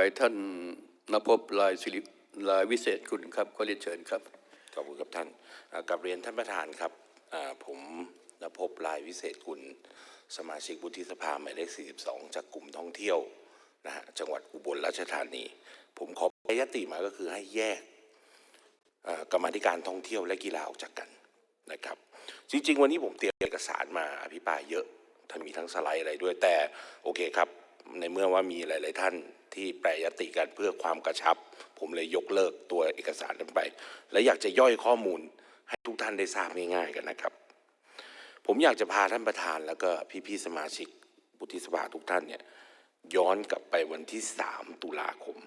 ไปท่านนภพลายสิริลายวิเศษคุณครับก็เรียนเชิญครับขอบคุณครับท่านกับเรียนท่านประธานครับผมนภพลายวิเศษกุลสมาชิกวุฒิสภาหมายเลข 42 จากกลุ่มท่องเที่ยวนะฮะจังหวัดอุบลราชธานี ผมขอแปรยติมาก็คือให้แยกกรรมธิการท่องเที่ยวและกีฬาออกจากกันนะครับ จริง ๆ วันนี้ผมเตรียมเอกสารมาอภิปรายเยอะท่านมีทั้งสไลด์อะไรด้วยแต่โอเคครับ ในเมื่อว่ามีหลาย ๆ ท่าน ที่แปรยติกันเพื่อความกระชับ ผมเลยยกเลิกตัวเอกสารนั้นไป และอยากจะย่อยข้อมูลให้ทุกท่านได้ทราบง่ายๆกันนะครับ ผมอยากจะพาท่านประธานแล้วก็พี่ๆสมาชิกวุฒิสภาทุกท่านเนี่ยย้อนกลับไปวันที่ 3 ตุลาคม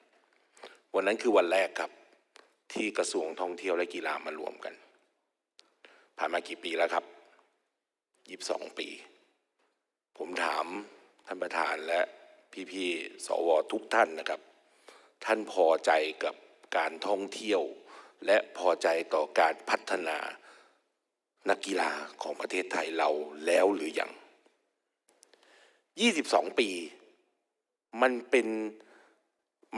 2545 วันนั้นคือวันแรกครับที่กระทรวงท่องเที่ยวและกีฬามารวมกัน ผ่านมากี่ปีแล้วครับ 22 ปี ผมถาม ท่านประธานและพี่ๆสวทุกท่านนะครับ ท่านพอใจกับการท่องเที่ยว และพอใจต่อการพัฒนานักกีฬาของประเทศไทยเราแล้วหรือยัง 22 ปี มันเป็น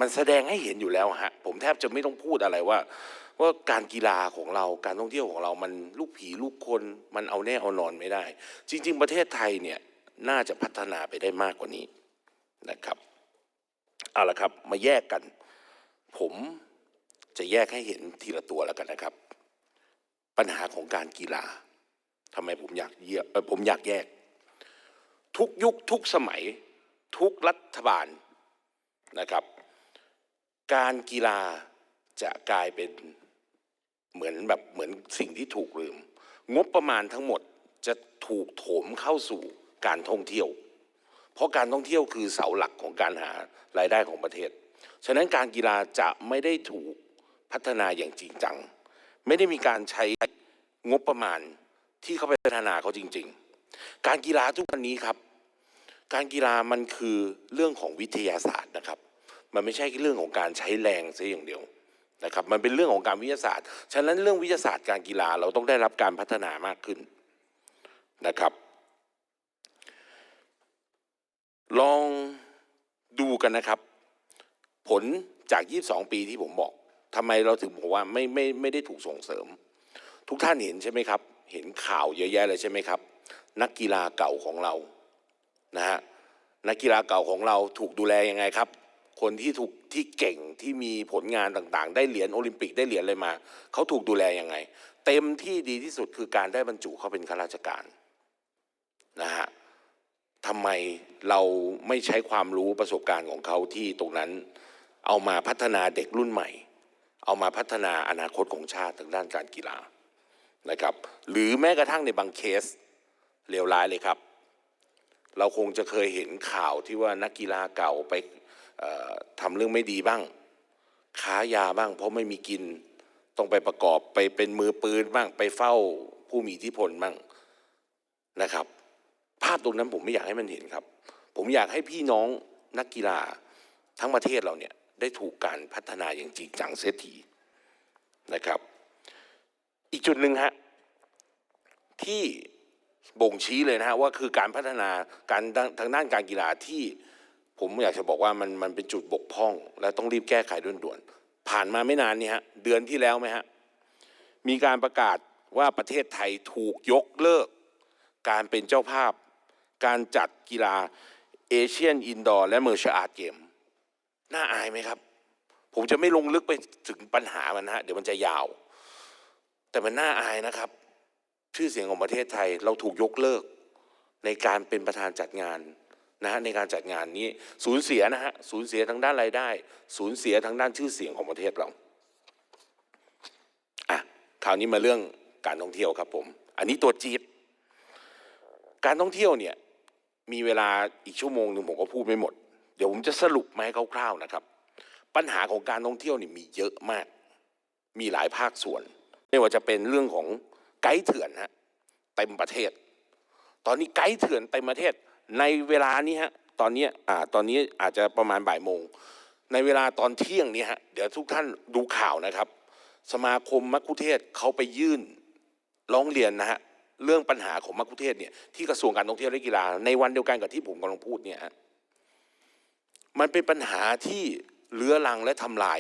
มันแสดงให้เห็นอยู่แล้วฮะผมแทบจะไม่ต้องพูดอะไรว่า ว่าการกีฬาของเราการท่องเที่ยวของเรามันลูกผีลูกคนมันเอาแน่เอานอนไม่ได้ จริง ๆ ประเทศไทยเนี่ย น่าจะพัฒนาไปได้มากกว่านี้นะครับเอาละครับมาแยกกัน ผมจะแยกให้เห็นทีละตัวแล้วกันนะครับ ปัญหาของการกีฬาทำไมผมอยากเยอผมอยากแยก ทุกยุคทุกสมัย ทุกรัฐบาลนะครับ การกีฬาจะกลายเป็นเหมือนแบบเหมือนสิ่งที่ถูกลืม งบประมาณทั้งหมดจะถูกโถมเข้าสู่ การท่องเที่ยว เพราะการท่องเที่ยวคือเสาหลักของการหารายได้ของประเทศ ฉะนั้นการกีฬาจะไม่ได้ถูกพัฒนาอย่างจริงจัง ไม่ได้มีการใช้งบประมาณที่เข้าไปพัฒนาเขาจริง ๆ การกีฬาทุกวันนี้ครับ การกีฬามันคือเรื่องของวิทยาศาสตร์นะครับ มันไม่ใช่เรื่องของการใช้แรงซะอย่างเดียวนะครับ มันเป็นเรื่องของการวิทยาศาสตร์ ฉะนั้นเรื่องวิทยาศาสตร์การกีฬาเราต้องได้รับการพัฒนามากขึ้นนะครับ ลองดูกันนะครับ ผลจาก 22 ปีที่ผมบอกทำไมเราถึงบอกว่าไม่ไม่ไม่ได้ถูกส่งเสริม ทุกท่านเห็นใช่ไหมครับ เห็นข่าวเยอะแยะเลยใช่ไหมครับ นักกีฬาเก่าของเรานะฮะนักกีฬาเก่าของเราถูกดูแลยังไงครับ คนที่ถูกที่เก่งที่มีผลงานต่างๆ ได้เหรียญโอลิมปิกได้เหรียญอะไรมาเขาถูกดูแลยังไง เต็มที่ดีที่สุดคือการได้บรรจุเขาเป็นข้าราชการนะฮะ ทำไมเราไม่ใช้ความรู้ประสบการณ์ของเขาที่ตรงนั้น เอามาพัฒนาเด็กรุ่นใหม่ เอามาพัฒนาอนาคตของชาติทางด้านการกีฬานะครับ หรือแม้กระทั่งในบางเคสเลวร้ายเลยครับ เราคงจะเคยเห็นข่าวที่ว่านักกีฬาเก่าไปเอ่อทำเรื่องไม่ดีบ้าง ค้ายาบ้าง เพราะไม่มีกินต้องไปประกอบไปเป็นมือปืนบ้าง ไปเฝ้าผู้มีอิทธิพลบ้างนะครับ ภาพตรงนั้นผมไม่อยากให้มันเห็นครับ ผมอยากให้พี่น้องนักกีฬาทั้งประเทศเราเนี่ยได้ถูกการพัฒนาอย่างจริงจังเสียทีนะครับ อีกจุดหนึ่งฮะที่บ่งชี้เลยนะฮะว่าคือการพัฒนาการทางด้านการกีฬาที่ผมอยากจะบอกว่ามันมันเป็นจุดบกพร่อง และต้องรีบแก้ไขด่วนๆผ่านมาไม่นานนี่ฮะเดือนที่แล้วไหมฮะมีการประกาศว่าประเทศไทยถูกยกเลิก การเป็นเจ้าภาพ การจัดกีฬาเอเชียนอินดอร์และเมอร์ชอาร์ตเกมน่าอายไหมครับ ผมจะไม่ลงลึกไปถึงปัญหามันนะฮะเดี๋ยวมันจะยาว แต่มันน่าอายนะครับ ชื่อเสียงของประเทศไทยเราถูกยกเลิก ในการเป็นประธานจัดงานนะฮะในการจัดงานนี้สูญเสียนะฮะสูญเสียทางด้านรายได้ สูญเสียทางด้านชื่อเสียงของประเทศเราอะคราวนี้มาเรื่องการท่องเที่ยวครับผม อันนี้ตัวจี๊ดการท่องเที่ยวเนี่ย มีเวลาอีกชั่วโมงหนึ่งผมก็พูดไม่หมด เดี๋ยวผมจะสรุปมาให้คร่าวๆนะครับ ปัญหาของการท่องเที่ยวนี่มีเยอะมาก มีหลายภาคส่วน ไม่ว่าจะเป็นเรื่องของไกด์เถื่อนฮะเต็มประเทศ ตอนนี้ไกด์เถื่อนเต็มประเทศ ในเวลานี้ฮะตอนนี้อ่าตอนนี้อาจจะประมาณบ่ายโมง ในเวลาตอนเที่ยงนี้ฮะเดี๋ยวทุกท่านดูข่าวนะครับ สมาคมมัคคุเทศเขาไปยื่นร้องเรียนนะฮะ เรื่องปัญหาของมัคคุเทศเนี่ยที่กระทรวงการท่องเที่ยวและกีฬา ในวันเดียวกันกับที่ผมกำลังพูดเนี่ยมันเป็นปัญหาที่เลื้อรังและทำลาย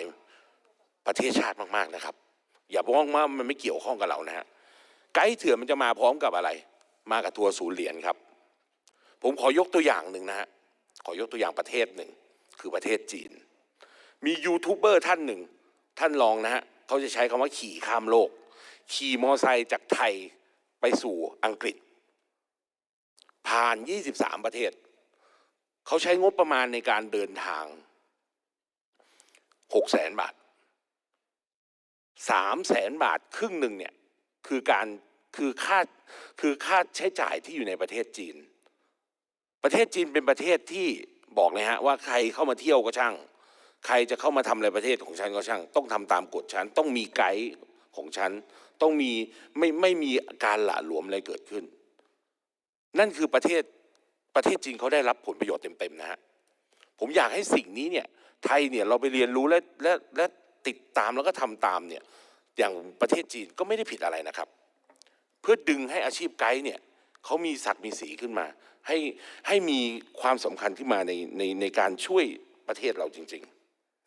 ประเทศชาติมากๆนะครับ อย่ามองว่ามันไม่เกี่ยวข้องกับเรานะฮะไกด์เถื่อนมันจะมาพร้อมกับอะไร มากับทัวร์ศูนย์เหรียญครับ ผมขอยกตัวอย่างหนึ่งนะฮะขอยกตัวอย่างประเทศหนึ่งคือประเทศจีน มียูทูบเบอร์ท่านหนึ่ง ท่านลองนะฮะเขาจะใช้คำว่าขี่ข้ามโลก ขี่มอไซค์จากไทย ไปสู่อังกฤษ ผ่าน 23 ประเทศ เขาใช้งบประมาณในการเดินทาง 6 แสนบาท 3 แสนบาทครึ่งหนึ่งเนี่ยคือการคือค่าคือค่าใช้จ่ายที่อยู่ในประเทศจีน ประเทศจีนเป็นประเทศที่บอกเลยฮะว่าใครเข้ามาเที่ยวก็ช่าง ใครจะเข้ามาทำอะไรประเทศของฉันก็ช่าง ต้องทำตามกฎฉันต้องมีไกด์ ของฉัน ต้องมีไม่ไม่มีการหละหลวมอะไรเกิดขึ้น นั่นคือประเทศประเทศจีนเขาได้รับผลประโยชน์เต็มๆนะฮะผมอยากให้สิ่งนี้เนี่ยไทยเนี่ยเราไปเรียนรู้และและและติดตามแล้วก็ทำตามเนี่ยอย่างประเทศจีนก็ไม่ได้ผิดอะไรนะครับ เพื่อดึงให้อาชีพไกด์เนี่ยเขามีศักดิ์มีสีขึ้นมา ให้ให้มีความสำคัญขึ้นมาในในในการช่วยประเทศเราจริง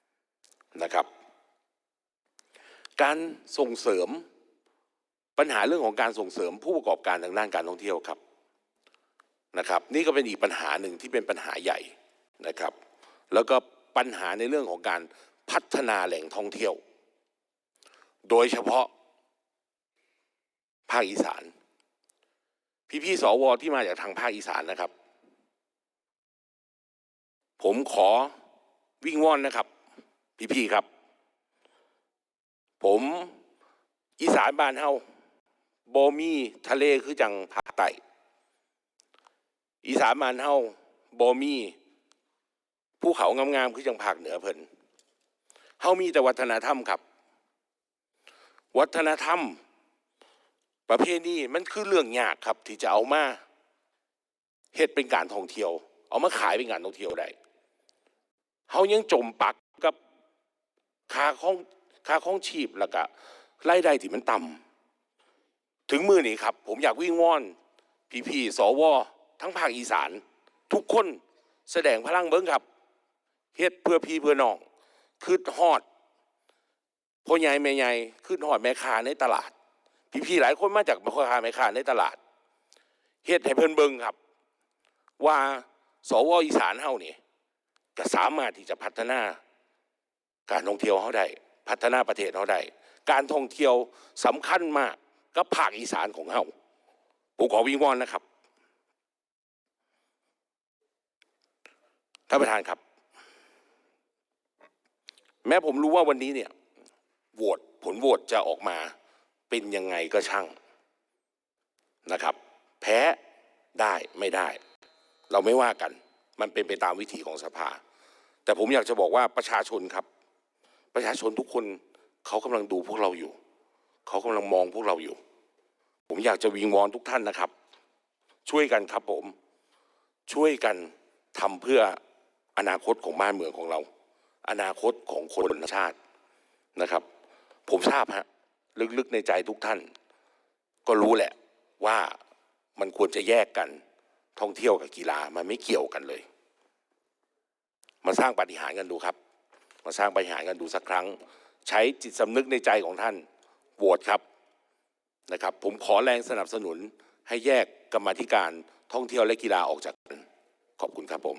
ๆนะครับ การส่งเสริมปัญหาเรื่องของการส่งเสริมผู้ประกอบการทางด้านการท่องเที่ยวครับนะครับ นี่ก็เป็นอีกปัญหาหนึ่งที่เป็นปัญหาใหญ่นะครับ แล้วก็ปัญหาในเรื่องของการพัฒนาแหล่งท่องเที่ยว โดยเฉพาะภาคอีสาน พี่ๆสวที่มาจากทางภาคอีสานนะครับ ผมขอวิ่งว่อนนะครับ พี่ๆครับ ผมอีสานบ้านเฮาโบมีทะเลคือจังภาคใต้อีสานบ้านเฮาโบมีภูเขางามๆคือจังภาคเหนือเพิ่นเฮามีแต่วัฒนธรรมครับ วัฒนธรรม ประเพณีมันคือเรื่องยากครับ ที่จะเอามาเฮ็ดเป็นการท่องเที่ยว เอามาขายเป็นการท่องเที่ยวได้เฮายังจมปักกับค่าของ ค่าของชีพแล้วก็รายได้ที่มันต่ำถึงมือนี้ครับ ผมอยากวิ่งวอนพี่ๆสวทั้งภาคอีสาน ทุกคนแสดงพลังเบิ้งครับเฮ็ดเพื่อพี่เพื่อน้องคืดฮอดพ่อใหญ่แม่ใหญ่คืดฮอดแม่ค้าในตลาด พี่ๆหลายคนมาจากพ่อค้าแม่ค้าในตลาดเฮ็ดให้เพิ่นเบิ่งครับ ว่าสวอีสานเฮานี่ก็สามารถที่จะพัฒนาการท่องเที่ยวเฮาได้ พัฒนาประเทศเฮาได้การท่องเที่ยวสำคัญมากกับภาคอีสานของเฮาผมขอวิงวอนนะครับท่านประธานครับ แม้ผมรู้ว่าวันนี้เนี่ยโหวตผลโหวตจะออกมาเป็นยังไงก็ช่างนะครับ แพ้ได้ไม่ได้ เราไม่ว่ากัน มันเป็นไปตามวิถีของสภา แต่ผมอยากจะบอกว่าประชาชนครับ ประชาชนทุกคนเขากำลังดูพวกเราอยู่ เขากำลังมองพวกเราอยู่ ผมอยากจะวิงวอนทุกท่านนะครับ ช่วยกันครับผม ช่วยกันทำเพื่ออนาคตของบ้านเมืองของเรา อนาคตของคนชาตินะครับ ผมทราบฮะลึกๆในใจทุกท่าน ก็รู้แหละว่ามันควรจะแยกกัน ท่องเที่ยวกับกีฬามันไม่เกี่ยวกันเลย มาสร้างปาฏิหาริย์กันดูครับ มาสร้างปาฏิหารกันดูสักครั้ง ใช้จิตสำนึกในใจของท่านโหวตครับนะครับ ผมขอแรงสนับสนุนให้แยกกรรมธิการท่องเที่ยวและกีฬาออกจากกันขอบคุณครับผม